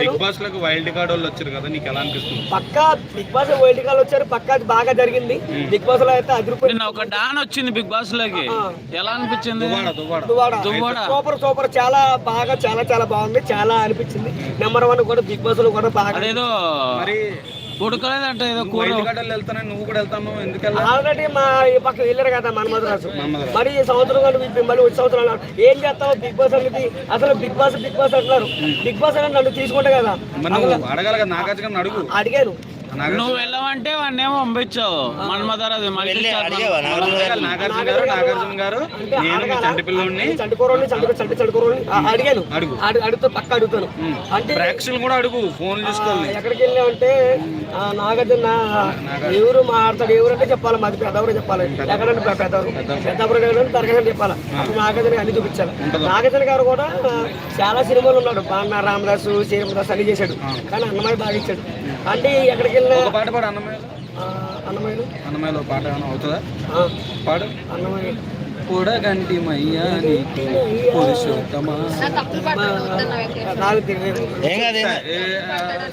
Big బాస్లకు wild card వాళ్ళు వచ్చారు కదా నీకు ఎలా అనిపిస్తుంది? పక్కా బిగ్ బాస్ వైల్డ్ కార్డ్ వచ్చారు పక్కా బాగా జరిగింది. బిగ్ బాస్లో అయితే అదిరిపోయింది. నిన్న ఒక డాన్ వచ్చింది బిగ్ బాస్లోకి. ఎలా అనిపించింది. Super super. చాలా బాగా చాలా చాలా బాగుంది. చాలా అనిపించింది. నెంబర్ వన్ కూడా బిగ్ బాస్లో కూడా బాగా అదేదో మరి ఉడకలేదంట ఏదో కూర. వెళ్తానని నువ్వు కూడా వెళ్తాను ఎందుకు ఆల్రెడీ మా ఈ పక్క వెళ్ళారు కదా మన్మధు రాజు మన్మధరాజు. మరి ఈ సంవత్సరం కానీ మళ్ళీ వచ్చే సంవత్సరం అన్నారు. ఏం చేస్తావు? బిగ్ బాస్ అనేది అసలు బిగ్ బాస్ బిగ్ బాస్ అంటున్నారు. బిగ్ బాస్ అనేది నన్ను తీసుకుంటే కదా. అడగాలి కదా నాగార్జున అడుగు. అడిగాను. నాగార్జున నువ్వు వెళ్ళమంటే వాడిని ఏమో పంపించావు మన్మధరాజు నాగార్జున గారు. నాగార్జున గారు అంటే నేను? చంటి కూరని అడిగాను. అడుగు. అడుగుతా పక్క అడుగుతాను. అంటే ప్రేక్షకులు కూడా అడుగు ఫోన్ చూసుకోవాలి ఎక్కడికి వెళ్ళామంటే ఆ, నాగార్జున ఎవరు మాట్లాడతాడు ఎవరంటే చెప్పాలి మాది పెద్దవరు చెప్పాలి. ఎక్కడంటే పెద్దవరు. పెద్దవరు. తరగతి చెప్పాలి. నాగార్జున అన్ని చూపించాలి. నాగార్జున గారు కూడా చాలా సినిమాలు ఉన్నాడు. బాగా రామదాసు శ్రీరామదాస్ అన్ని చేశాడు. కానీ అన్నమయ్య బాగా ఇచ్చాడు. అంటే ఎక్కడికి ఒక పాట పాడు అన్నమయ్య ఆ, అన్నమయ్యలు. అన్నమయ్యలో పాట ఏమైనా అవుతుందా? పాడు. అన్నమయ్య పొడగంటి మయ్యా నీకు పురుషోత్తమా?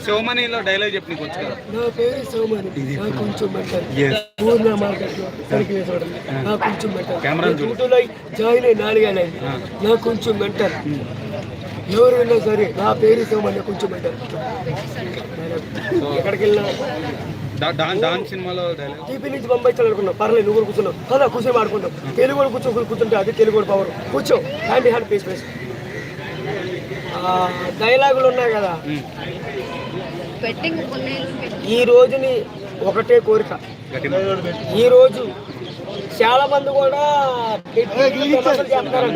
శివమణిలో డైలాగ్ చెప్పి నీకు వచ్చు నా పేరు సోమని నాకు కొంచెం మెంటల్ పూర్ణ నాకు కొంచెం మెంటల్. డ్యూటీలో జాయిన్ అయ్యి నాలుగేళ్ళైంది నాకు కొంచెం మెంటల్ ఎవరైనా సరే నా పేరు సోమని కొంచెం మెంటల్ ఎక్కడికి వెళ్ళినా. టీపీ నుంచి పంపించాలనుకున్నాం పర్లేదు నువ్వు కూర్చున్నావు. కదా కూర్చొని ఆడుకుంటాం తెలుగు కూడా కూర్చో కూర్చుంటే అది తెలుగు కూడా పవర్ కూర్చో. హ్యాండ్ హ్యాండ్ ఫేస్ ఫేస్ డైలాగులు ఉన్నాయి కదా. ఈ రోజుని ఒకటే కోరిక. ఈ రోజు చాలా మంది కూడా బెట్టింగ్ చేస్తున్నారు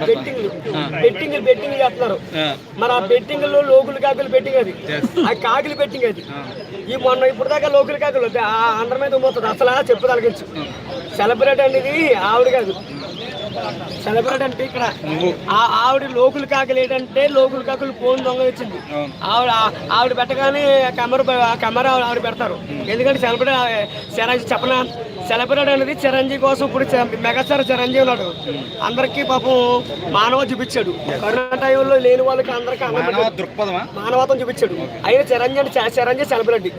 బెట్టింగ్ బెట్టింగ్ బెట్టింగ్ చేస్తున్నారు. మరి ఆ బెట్టింగ్లో లోకులు కాకులు బెట్టింగ్ అది. ఆ కాకులు బెట్టింగ్ అది. ఈ మొన్న ఇప్పుడు దాకా లోకల్ కాకులు. ఆ అందరి మీద పోతుంది అసలు చెప్పు తలగించు సెలబ్రేట్ అనేది ఆవిడ కాదు. సెలబ్రేట్ అంటే ఇక్కడ ఆ- ఆవిడ లోకులు కాకులు ఏంటంటే లోకులు కాకులు ఫోన్ దొంగ వచ్చింది ఆవిడ ఆవిడ పెట్టగానే కెమెరా కెమెరా ఆవిడ పెడతారు. ఎందుకంటే సెలబ్రేట్ చెప్పనా? సెలబ్రేట్ అనేది చిరంజీవి కోసం ఇప్పుడు మెగాస్టార్ చిరంజీవి ఉన్నాడు. అందరికీ పాపం మానవ చూపించాడు. కరోనా టైంలో లేని వాళ్ళకి అందరికీ మానవత్వం చూపించాడు. అయినా చిరంజీవి అంటే చిరంజీవి సెలబ్రిటీ.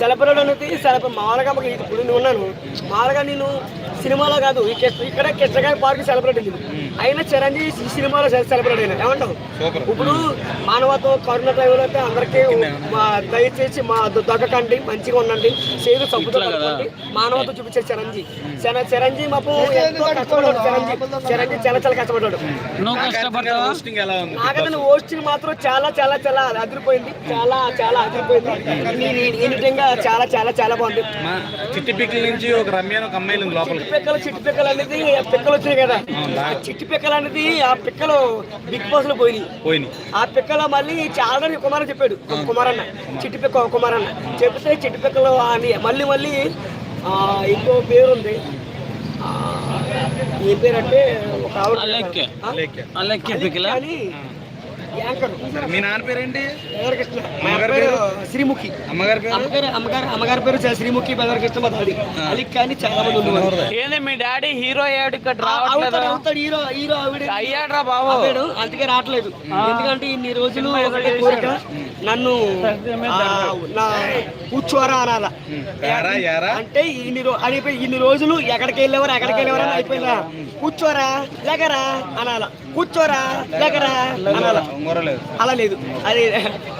సెలబ్రిటీ అనేది సెలబ్రి మామూలుగా మాకు ఇప్పుడు నేను ఉన్నాను. మామూలుగా నేను సినిమాలో కాదు. ఇక్కడ కిష్టకాయ పార్క్ సెలబ్రిటీ అయినా చిరంజీవి ఈ సినిమాలో సెలబ్రిటీ అయినా ఏమంటావు? సూపర్. ఇప్పుడు మానవత్వం కరోనా టైంలో అయితే అందరికీ మా దయచేసి మా దొ- దొక్కకండి మంచిగా ఉండండి చేదు సబ్బుతో మానవత్వం చూపించే చిరంజీవి. చిర- చిరంజీవి మాకు ఎంతో కష్టపడ్డాడు చిరంజీవి. చిరంజీవి చాలా చాలా కష్టపడ్డాడు. నాగతను హోస్టింగ్ మాత్రం చాలా చాలా చాలా అదిరిపోయింది. చాలా చాలా అదిరిపోయింది. ఎడిటింగ్ చాలా చాలా చాలా బాగుంది. మా చిట్టి పిక్కల నుంచి ఒక రమ్య ఒక అమ్మాయి ఉంది లోపలికి. పిక్కలు చిట్టి పిక్కలు అనేది పిక్కలు వచ్చినాయి కదా. ఆ చిట్టి పిక్కలు అనేది ఆ పిక్కలు బిగ్ బాస్లో పోయినాయి. ఆ పిక్కలో మళ్ళీ చాలా కుమార్ చెప్పాడు. కుమారన్న చిట్టి పిక్క కుమారన్న. చెప్తే చిట్టి పిక్కలు అని మళ్ళీ మళ్ళీ ఆ, ఇంకో పేరు ఉంది ఏ పేరు. అంటే ఒక ఆవిడ మీ నాన్న పేరేంటి? పేరు శ్రీముఖి. అమ్మగారి పేరు? అమ్మగారు అమ్మగారు అమ్మగారి పేరు శ్రీముఖి అది కానీ చాలా మంది ఉన్నారు ఏంది మీ డాడీ హీరో అయ్యాడు ఇక్కడ రావట్లేదు? అవుతాడు హీరో హీరో ఆవిడ. అయ్యాడ్రా బాబు. అందుకే రావట్లేదు. ఎందుకంటే ఇన్ని రోజులు నన్ను ఆ, నా కూర్చోరా అనాల అంటే ఇన్ని అయిపోయి ఇన్ని రోజులు ఎక్కడికి వెళ్ళేవారు ఎక్కడికి వెళ్ళేవారు అని అయిపోయిందా? కూర్చోరా లేకరా అనాల. కూర్చోరా లేకరా అనాల. అలా లేదు. అది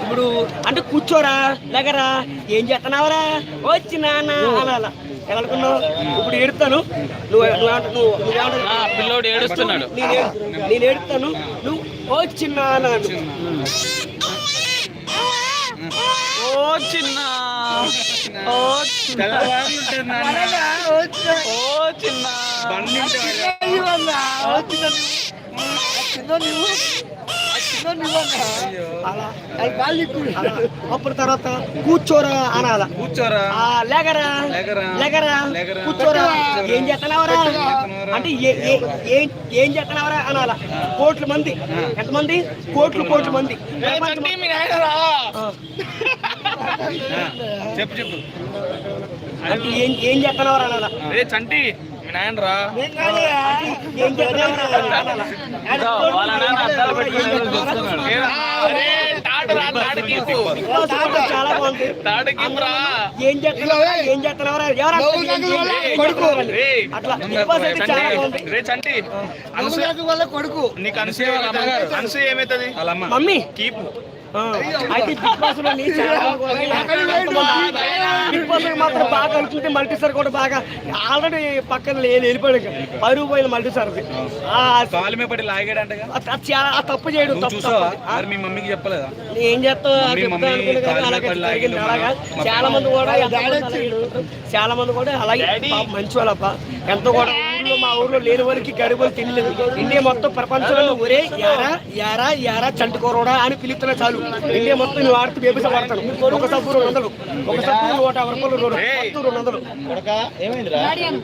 ఇప్పుడు అంటే కూర్చోరా లేకరా ఏం చేస్తున్నావరా? వచ్చి నాన్న అనాల. ఎలా అనుకున్నావు ఇప్పుడు ఏడుతాను నువ్వు నువ్వు పిల్లోడు ఏడుస్తున్నాడు. నేను ఏడు- నేను ఏడుతాను నువ్వు ఓ చిన్న ఓ చిన్న ఓ చిన్న. ఓ చిన్న. అప్పుడు తర్వాత కూర్చోరా అనాల కూర్చోరా ఆ, లేకరా లేకరా. కూర్చోరా ఏం చేస్తున్నావరా అంటే ఏ- చేస్తున్నావరా అనాల కోట్ల మంది ఎంతమంది కోట్లు కోట్ల మంది. చెప్పు చెప్పు ఏం ఏం చేస్తున్నావరా అనాల చంటి మీ నాయన రా ఏం చేస్తున్నావరా అనాల వాళ్ళ నాన్న అద్దాలు పెట్టుకొని? చూస్తున్నాడు. ఏం చేస్తున్నారా ఏం చేస్తున్నారా? కొడుకు. నీకు అనసూయ వాళ్ళ అమ్మగారు. అనసూయ ఏమైతుంది? మమ్మీ. కీపు. అయితే బిగ్ బాస్లో నీ చాలా బాగుంది. బిగ్ బాస్లో మాత్రం బాగా అనుకుంటే మల్టీ స్టార్ కూడా బాగా ఆల్రెడీ పక్కన లేదు వెళ్ళిపోయాడు. పరుగు పోయిన మల్టీ మీద పడి ఆ తప్పు చేయడు మీ మమ్మీకి చెప్పలేదా? ఏం చేస్తావు చాలా మంది కూడా. చాలా మంది కూడా అలాగే మంచి వాళ్ళప్ప. ఎంతో కూడా ఊర్లో మా ఊర్లో లేని వారికి గడుపులు తినలేదు ఇండియా మొత్తం ప్రపంచంలో ఒరే యారా యారా యారా చంటుకోరడా అని పిలుస్తున్నా చాలు. ఇండియా మొత్తం నువ్వు ఆడుతూ బేబీస వాడతాను ఒక సబ్బు రెండు వందలు. ఒక సబ్బు నూట యాభై రూపాయలు రెండు మొత్తం రెండు వందలు. డాడీ అను.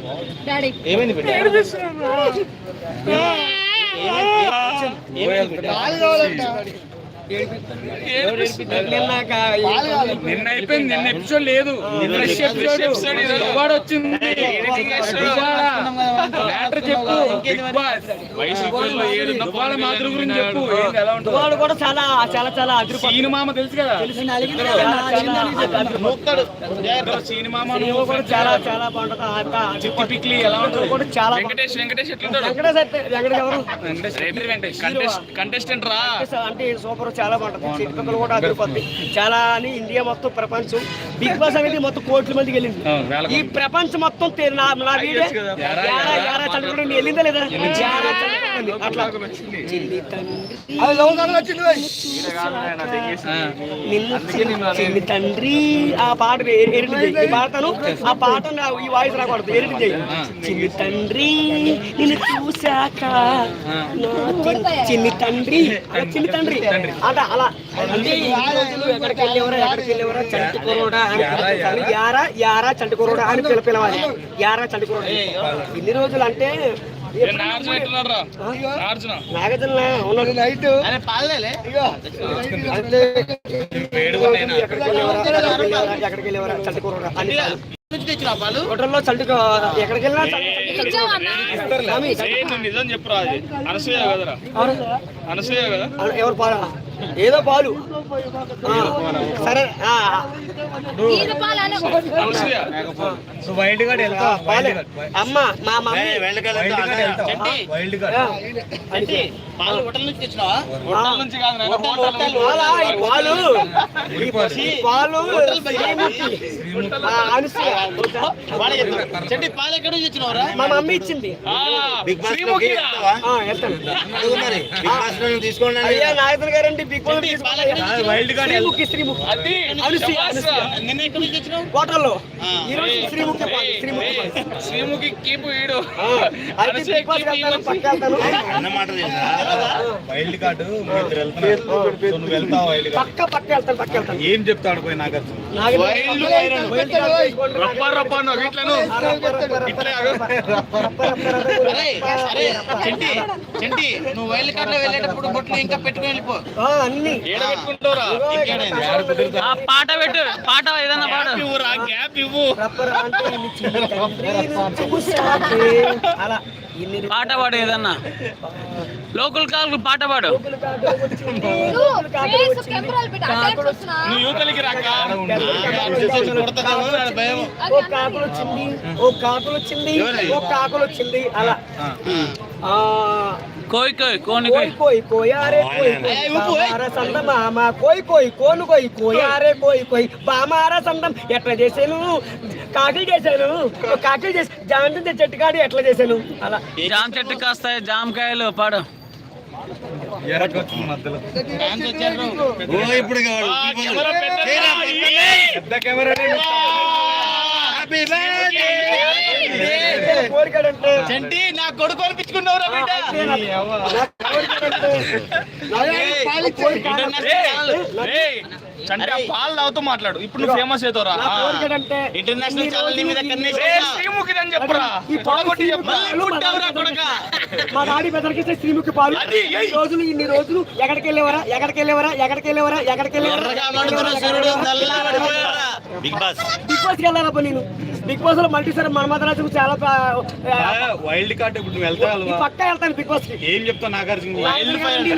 నిన్న అయిపోయింది నిన్న ఎపిసోడ్ లేదు ఫ్రెష్ ఎపిసోడ్ వాడు వచ్చింది మ్యాటర్ చెప్పు బిగ్ బాస్ వాళ్ళ మాతృ గురించి చెప్పు ఏంది ఎలా ఉంటుంది వాడు కూడా చాలా చాలా చాలా అదిరిపోతుంది సీను మామ తెలుసు కదా సీను మామ కూడా చాలా చాలా బాగుంటుంది ఎలా ఉంటుంది కూడా చాలా వెంకటేష్ వెంకటేష్ ఎట్లుంటాడు వెంకటేష్ వెంకటేష్ కంటెస్టెంట్ రా అంటే సూపర్ చాలా బాగుంటుంది. చిట్టుకలు కూడా అదిరిపోద్ది. చాలా అని ఇండియా మొత్తం ప్రపంచం. బిగ్ బాస్ అనేది మొత్తం కోట్ల మందికి వెళ్ళింది. ఈ ప్రపంచం మొత్తం నా వీడియో వెళ్ళిందా లేదా? అట్లా చిన్ని తండ్రి. ఆ. పాట ఈ పాటను ఆ పాట ఈ వాయిస్ రాకూడదు. చేయి చిన్ని తండ్రి. నిన్ను చూశాక చిన్ని- తండ్రి. చిన్ని తండ్రి. అలా అలా. అంటే ఎక్కడికి వెళ్ళేవరా ఎక్కడికి వెళ్ళేవరా? చంటుకోరోడా అని. యారా యారా? చంటుకోరోడా అని పిల పిలవాలి. యారా చంటుకోరోడా ఇన్ని రోజులు అంటే నాగార్జున నైట్ ఎక్కడికి వెళ్ళేవరా ఎక్కడికి వెళ్ళేవరా ఎక్కడికి వెళ్ళేవరా చంటుకోరోడా అని హోటల్లో చంటుకో ఎక్కడికి వెళ్ళినా అన్న? నిజం చెప్పురా అది. అనసూయ కదరా? ఎవరు? అనసూయ కదా? ఎవరు పాలా ఏదో పాలు. సరే పాలు. అమ్మ మా మమ్మీ. ఆ, అంటే హోటల్ నుంచి కాదు నాయన, హోటల్ పాలా, ఈ పాలు. ఈ పాలు శ్రీముఖి. ఆ, అనుసూయ. మా మమ్మీ ఇచ్చింది. రా. ఆ, వెళ్తాను. అయ్యా నాగేంద్ర గారండి బాస్ శ్రీముఖి శ్రీముఖి అది అనుసూయ, శబాష్ అనుసూయ. హోటల్లో ఈ రోజు శ్రీముఖి పాలు, శ్రీముఖి పాలు. శ్రీముఖి కీపు వీడు ఆ, అయితే బిగ్ బాస్ వెళ్తాను పక్క వెళ్తాను వైల్డ్ కార్డు వైల్డ్ పక్క పక్క వెళ్తాను పక్క వెళ్తాను ఏం చెప్తాడు పోయి నాకు అర్థం రప్ప రప్ప అన్న వీట్లను చెంటి నువ్వు వైల్డ్ కార్డ్లో వెళ్ళేటప్పుడు బొట్లు ఇంకా పెట్టుకుని వెళ్ళిపో అన్ని ఏడ ఆ పాట పెట్టు పాట ఏదన్నా పాట ఇవ్వు గ్యాప్ ఇవ్వు అలా పాట పాడు ఏదన్నా. లోకల్ కాల్ పాట పాడు. నువ్వు యువతలకి ఓ కాకులు వచ్చింది ఓ కాకులు వచ్చింది ఓ కాకులు వచ్చింది అలా కోయి కోయి కోని కోయి. కోయ్ కోయి కోయారే కోయి కోయి బామార సందం మామ కోయి కోయి కోను కోయి కోయారే కోయి కోయి బామార సందం ఎట్లా చేశాను కాకి చేశాను ఓ కాకిలు చేసి చెట్టు కాడి ఎట్లా చేశాను అలా జామ చెట్టు కాస్తాయి జామకాయలు పాడు. ఇప్పుడు చెంటి నా కొడుకు అనిపించుకున్నావురా బిడ్డ. ఆ పాలు తాగుతూ మాట్లాడు. ఇప్పుడు నువ్వు ఫేమస్ అవుతావురా. ఇంటర్నేషనల్ ఛానల్ నీ మీద శ్రీముఖి అని చెప్పురా? పొడగొట్టి మా డాడీ బెదరికిస్తే శ్రీముఖి పాలు. ఈ రోజులు ఇన్ని రోజులు ఎక్కడికి వెళ్ళేవరా? ఎక్కడికి వెళ్ళేవరా? ఎక్కడికి వెళ్ళేవరా? ఎక్కడికి పడిపోయారా? Big boss. బిగ్ బాస్కి వెళ్ళాలబ్బా నేను. బిగ్ బాస్లో మల్టీ సార్ మన్మధరాజు చాలా వైల్డ్ కార్డ్ ఇప్పుడు నువ్వు వెళ్తావు ఈ పక్క వెళ్తాను బిగ్ బాస్కి. ఏం చెప్తావు నాగార్జున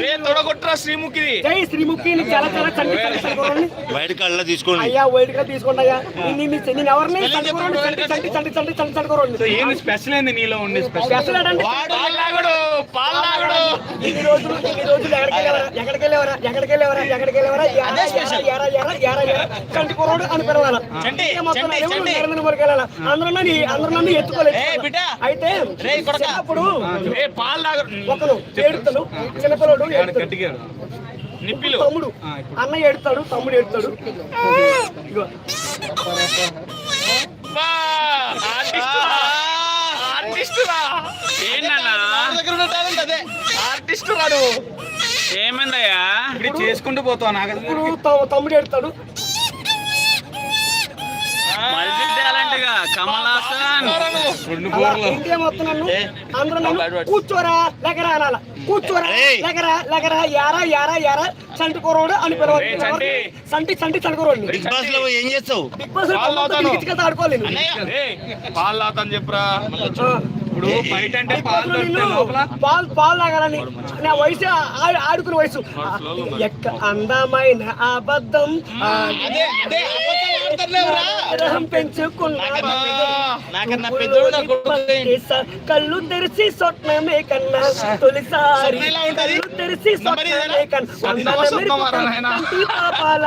రే తొడగొట్టరా శ్రీముఖిది జై శ్రీముఖి నీకు చాలా చాలా చండి చండి చండుకోరండి వైల్డ్ కార్డ్లో తీసుకోండి. అయ్యా వైట్గా తీసుకోండియా నేను నేను ఎవరిని చండి చండి చండి చండి చండి చండుకోరండి ఏంది స్పెషల్ ఏంది నీలో ఉండే స్పెషల్ ఏంటంటే పాలాగుడు పాలాగుడు ఇన్ని రోజులు ఇన్ని రోజులు ఎక్కడికి వెళ్ళేవరా? ఎక్కడికి వెళ్ళేవరా? ఎక్కడికి వెళ్ళేవరా? ఎక్కడికి వెళ్ళేవరా? ఎరా ఎరా ఎరా ఎరా ఎరా చంటి కుర్రోడు అని పిలవాల? ఇంకా మొత్తం నలుగురు ఎత్తుకోవాలి అందరూ అందరూ నన్ను ఎత్తుకోలేదు. అయితే చిన్నప్పుడు ఒకరు ఏడుతాడు చిన్నపిల్లడు తమ్ముడు. అన్న ఏడుతాడు తమ్ముడు ఎడతాడు ఆర్టిస్ట్ వాడు ఏమైందయ్యా? ఇప్పుడు చేసుకుంటూ పోతావు నాకు తమ్ముడు ఎడతాడు కూర్చోరా లెగరా అనాల కూర్చోరా లెగరా లెగరా యారా యారా యారా. చంటి కుర్రోడు అని పిలవాలి. సంటి సంటి చంటి బిగ్ బాస్లో ఏం చేస్తావు? బిగ్ బాస్ తాగుతాను. ఆడుకోలేదు పాలు చెప్పురా. ఇప్పుడు బయట అంటే పాలు పాలు పాలు తాగాలని నా వయసు ఆడుకునే వయసు. ఎక్క అందమైన అబద్ధం కళ్ళు తెరిచి స్వప్నమే కన్నా తొలిసారి. కళ్ళు తెరిచి స్వప్నమే కన్నా. పాపాల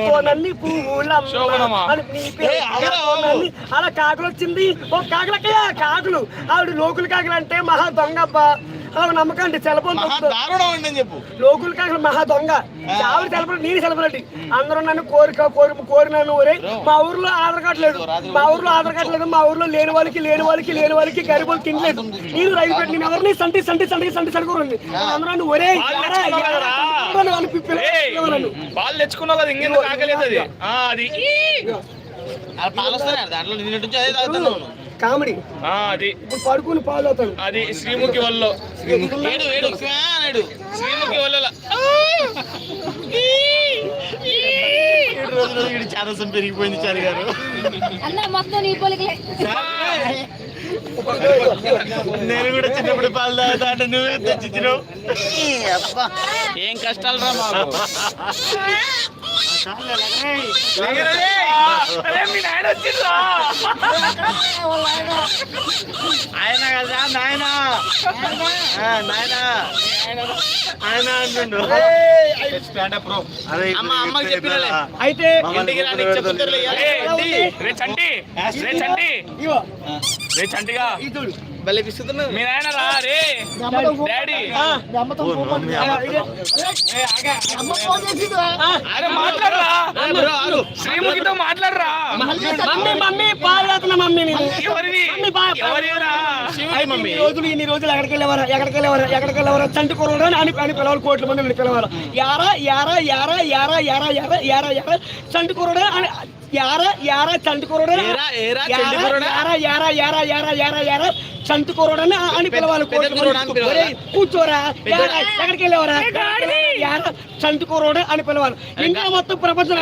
కోనన్ని అలా కాకలు వచ్చింది ఓ. కాకలక్క కాకలు ఆవిడ లోకులు అంటే మహా దొంగ ఆవిడ నమ్మకండి సెలబోన్ చెప్పు. లోకులు కాకులు మహా దొంగ. ఆవిడ సెలబ్రిటీ నేను సెలబ్రిటీ అందరూ నన్ను కోరిక కోరి కోరినాను ఒరే మా ఊర్లో ఆధార్ కార్డు లేదు. మా ఊర్లో ఆధార్ కార్డు లేదు. మా ఊర్లో లేని వాళ్ళకి లేని వాళ్ళకి లేని వాళ్ళకి గరిబోలు తినలేదు నేను రైతు పెట్టి నేను ఎవరిని సంటి సంటి సంటి సంటి సడుకోరండి అందరూ నన్ను ఒరే. పాలు తెచ్చుకున్నావు కదా ఇంకెందుకు ఆకలేదు అది. దాంట్లో నిన్నటి నుంచి అదే తాగుతున్నాను కామెడీ. అది. ఇప్పుడు పడుకుని పాలు అవుతాను అది శ్రీముఖి వల్ల. శ్రీముఖి వల్ల ఛానల్స్ పెరిగిపోయింది చారి గారు. అన్న మొత్తం నీ పొలికలే. నేను కూడా చిన్నప్పుడు పాలు తాగుతా అంటే నువ్వే తెచ్చిచ్చినావు. ఏం కష్టాలు రా మాకు. ఆయన కదా నాయన నాయన ఆయన అంటుండు అయితే రే చంటి రే చంటి రే చంటిగా భలే పిస్తున్నావు మీ నాయన రా రే. డాడీ. అరే మాట్లాడరా. శ్రీముఖితో మాట్లాడరా. మమ్మీ మమ్మీ మమ్మీ మమ్మీ రోజులు ఇన్ని రోజులు ఎక్కడికి వెళ్ళేవారా? ఎక్కడికి వెళ్ళేవారా? ఎక్కడికి వెళ్ళేవారా? చంటి కూరలు అని అని పిలవాలి కోట్ల మంది పిలవాలి. యారా యారా యారా యారా యారా యారా యారా యారా. చంటి కూరడు అని యారా యారా చంటుకోరడని చంటుకోరడని అని పిలవాలి కూర్చోరా. ఎక్కడికి వెళ్ళేవరా? యారా చంటుకోరడు అని పిలవాలి. ఇంకా మొత్తం ప్రపంచం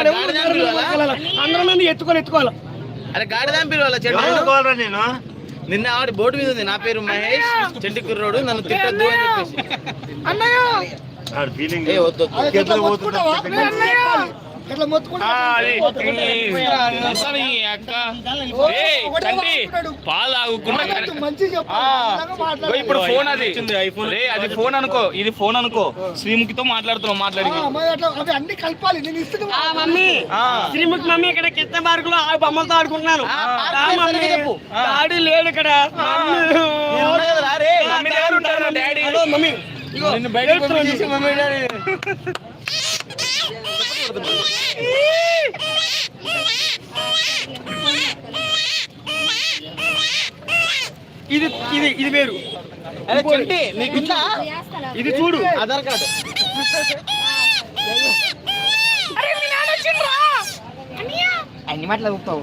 అందరం నన్ను ఎత్తుకొని ఎత్తుకోవాలి. అరే గాడిదాం పిలవాలి చెట్టు నేను? నిన్న ఆవిడ బోర్డు మీద ఉంది. నా పేరు మహేష్. చెడ్డి కుర్రోడు నన్ను తిట్టద్దు అని చెప్పేసి. అన్నయ్య! ఇప్పుడు ఫోన్ అది. ఐఫోన్. అది ఫోన్ అనుకో ఇది ఫోన్ అనుకో. శ్రీముఖితో మాట్లాడుతున్నాం మాట్లాడి. అన్ని కలపాలి నేను ఇస్తున్నా. మమ్మీ. శ్రీముఖి మమ్మీ ఇక్కడ కిత్త పార్క్లో ఆ. బొమ్మలతో ఆడుకుంటున్నాను డాడీ లేడు ఇక్కడ. మమ్మీ. ఇది ఇది ఇది వేరు. ఇది చూడు. ఆధార్ కార్డు. అన్ని మాటలు ఊపుతావు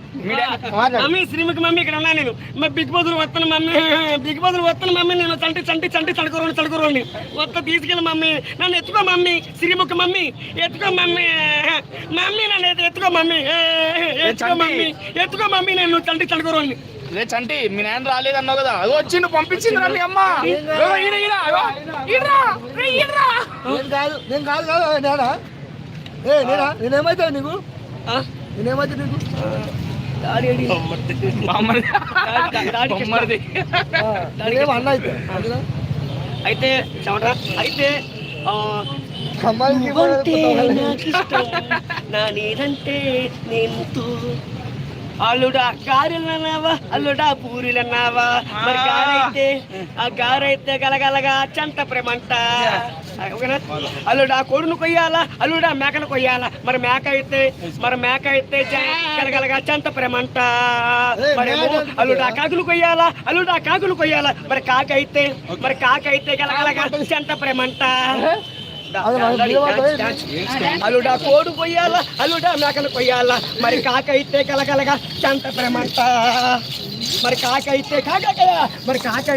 మమ్మీ శ్రీముఖి మమ్మీ ఇక్కడ ఉన్నా నేను. మా బిగ్ బదులు వస్తాను మమ్మీ బిగ్ బదులు వస్తాను మమ్మీ నేను చంటి చంటి చంటి చడుకోరండి చడుకోరండి వస్తా తీసుకెళ్ళి మమ్మీ. నన్ను ఎత్తుకో మమ్మీ. శ్రీముఖి మమ్మీ. ఎత్తుకో మమ్మీ. మమ్మీ నన్ను ఎత్తు- ఎత్తుకో మమ్మీ. ఎత్తుకో మమ్మీ. ఎత్తుకో మమ్మీ నేను చంటి చడుకోరండి రే చంటి మీ నాయన రాలేదు అన్నావు కదా. అదో వచ్చి నువ్వు పంపించింది రా మీ అమ్మ కాదు నేను కాదు కాదు నేనా ఏ నేనా? నేనేమైతే నీకు? నేనేమైతే నీకు? నేనేమో అన్న అయితే. అందులో? అయితే చెమట అయితే ఆ, నీదంటే నేనుతో అల్లుడా గారెలన్నావా? అల్లుడా పూరిలన్నావా మరి గారైతే ఆ గారైతే గలగలగా చంట ప్రేమంట? అల్లుడా కొడును కొయ్యాలా? అల్లుడా మేకను కొయ్యాలా? మరి మేక అయితే మరి మేక అయితే గలగలగా చంట ప్రేమంట. మరేమో? అల్లుడా కాకులు కొయ్యాలా? అల్లుడా కాకులు కొయ్యాలా? మరి కాక అయితే మరి కాక అయితే గలగలగా చంట ప్రేమంట. అల్లుడా కోడు కొయ్యాలా? అల్లుడా మేకను కొయ్యాలా? మరి కాక అయితే కలకలగా చంట ప్రేమంట మరి కాక అయితే కాక మరి కాక